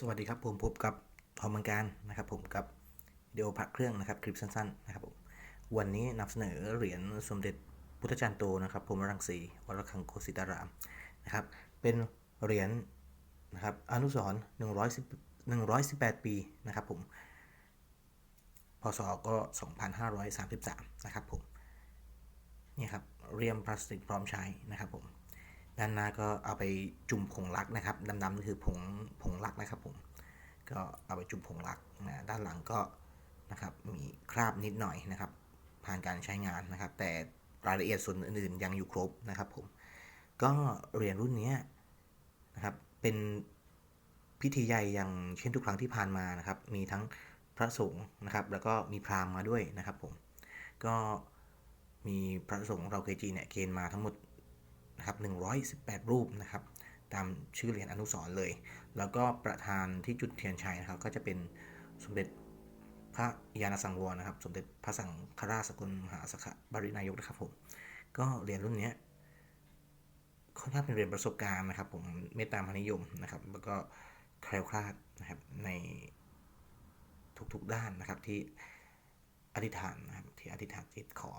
สวัสดีครับผมพบกับทอมมังการนะครับผมกับวิดีโอพระเครื่องนะครับคลิปสั้นๆนะครับผมวันนี้นำเสนอเหรียญสมเด็จพุทธจารย์โตนะครับพรมรังสีวรคังโคสิตารามนะครับเป็นเหรียญนะครับอนุสรณ์110 118 ปีนะครับผมพศก็ 2533 นะครับผมนี่ครับเรียมพลาสติกพร้อมใช้นะครับผม ด้านหน้าก็เอาไปจุ่มผงลักนะครับดำๆนี่คือผงผงลักนะครับผมก็เอาไปจุ่มผงลักนะด้านหลังก็นะครับมีคราบนิดหน่อยนะครับ ผ่านการใช้งานนะครับ แต่รายละเอียดส่วนอื่นๆยังอยู่ครบนะครับผมก็เหรียญรุ่นนี้นะครับเป็นพิธีใหญ่อย่างเช่นทุกครั้งที่ผ่านมานะครับ มีทั้งพระสงฆ์นะครับ แล้วก็มีพราหมณ์มาด้วยนะครับผมก็มีพระสงฆ์เราเคจีเนี่ยเกณฑ์มาทั้งหมด นะครับ118 รูปนะครับ ตามชื่อเหรียญอนุสรเลย แล้วก็ประธานที่จุดเทียนชัยนะครับ ก็จะเป็นสมเด็จพระยาณสังวรนะครับ สมเด็จพระสังฆราชสกุลมหาสักบรินายกนะครับผม ก็เหรียญรุ่นนี้ค่อนข้างเป็นเหรียญประสบการณ์นะครับผมเมตตามหานิยมนะครับ แล้วก็แคล้วคลาดนะครับในทุกๆด้านนะครับที่อธิษฐานนะครับที่อธิษฐานจิตขอ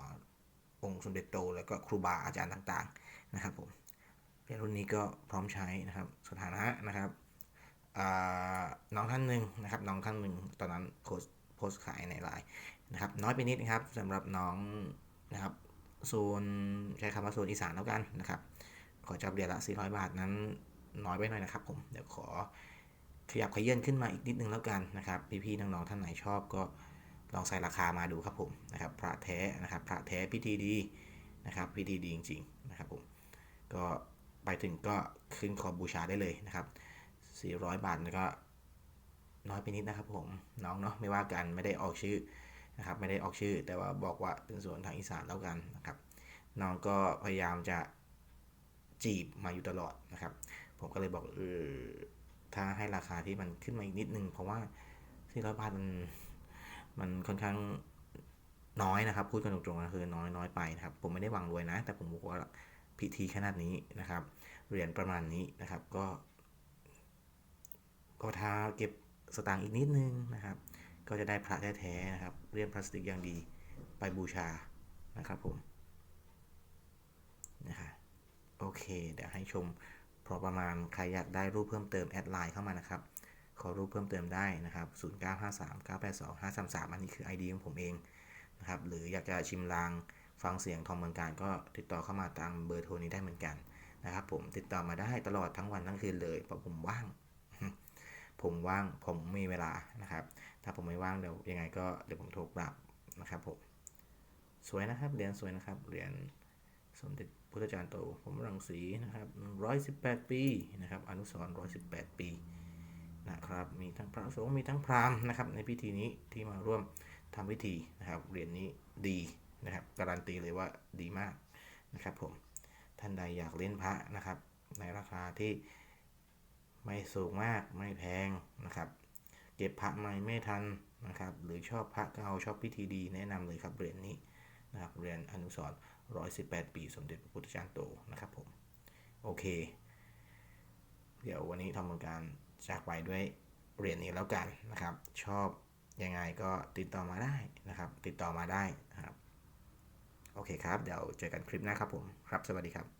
องค์สมเด็จโต แล้วก็ครูบาอาจารย์ต่างๆนะครับผมเหรียญรุ่นนี้ก็พร้อมใช้นะครับสถานะนะครับน้องท่านหนึ่งนะครับน้องท่านหนึ่งตอนนั้นโพสโพสขายในไลน์นะครับน้อยไปนิดนะครับสำหรับน้องนะครับโซนใช้คำว่าโซนอีสานแล้วกันนะครับขอจับเหรียญละ 400 บาทนั้นน้อยไปหน่อยนะครับผมเดี๋ยวขอขยับขยื่นขึ้นมาอีกนิดนึงแล้วกันนะครับพี่ๆน้องๆท่านไหนชอบก็ ลองใส่ราคามาดูครับผมนะครับพระแท้นะครับพระแท้พิธีดีนะครับพิธีดีจริงๆนะครับผมก็ไปถึงก็ขึ้นขอบูชาได้เลยนะครับ 400 บาทแล้วก็น้อยไปนิดนะครับผมน้องเนาะไม่ว่ากันไม่ได้ออกชื่อนะครับไม่ได้ออกชื่อ แต่ว่าบอกว่าเป็นส่วนทางอีสานแล้วกันนะครับน้องก็พยายามจะจีบมาอยู่ตลอดนะครับ ผมก็เลยบอกเออถ้าให้ราคาที่มันขึ้นมาอีกนิดนึง เพราะว่า400บาทมัน มันค่อนข้างน้อยนะครับ พูดกันตรงๆนะคือน้อยน้อยไปนะครับ ผมไม่ได้หวังรวยนะ แต่ผมบอกว่าพิธีขนาดนี้นะครับเหรียญประมาณนี้นะครับก็ ก็ถ้าเก็บสตางค์อีกนิดนึงนะครับ ก็จะได้พระแท้ๆนะครับเรียนพลาสติกอย่างดีไปบูชานะครับผมนะครับโอเค เดี๋ยวให้ชมพอประมาณใครอยากได้รูปเพิ่มเติมแอดไลน์เข้ามานะครับ ขอรูปเพิ่มเติมได้นะครับ 0953 982 533 อันนี้คือ ID ของผมเองนะครับ หรืออยากจะชิมลางฟังเสียงทองเมืองการก็ติดต่อเข้ามาตามเบอร์โทรนี้ได้เหมือนกันนะครับ ผมติดต่อมาได้ตลอดทั้งวันทั้งคืนเลยเพราะผมว่าง ผมว่างผมมีเวลานะครับ ถ้าผมไม่ว่างเดี๋ยวยังไงก็เดี๋ยวผมโทรกลับนะครับผมสวยนะครับเหรียญสวยนะครับเหรียญสมเด็จพุทธจารย์โตผมรังสีนะครับ118 ปีนะครับ อนุสร118 ปี นะครับ มีทั้งพระสงฆ์มีทั้งพราหมณ์นะครับ ในพิธีนี้ที่มาร่วมทำพิธีนะครับเหรียญนนี้ดีนะครับ การันตีเลยว่าดีมากนะครับผมท่านใดอยากเล่นพระนะครับ ในราคาที่ไม่สูงมากไม่แพงนะครับ เก็บพระใหม่ไม่ทันนะครับ หรือชอบพระเก่าชอบพิธีดีแนะนำเลยครับเหรียญนนี้นะครับเหรียญอนุสรณ์118 ปี สมเด็จพระพุทธจารย์โตนะครับผม โอเค เดี๋ยววันนี้ทำการ จากไปด้วยเหรียญนี้แล้วกันนะครับ ชอบยังไงก็ติดต่อมาได้นะครับ ติดต่อมาได้นะครับ โอเคครับ เดี๋ยวเจอกันคลิปหน้าครับผม ครับ สวัสดีครับ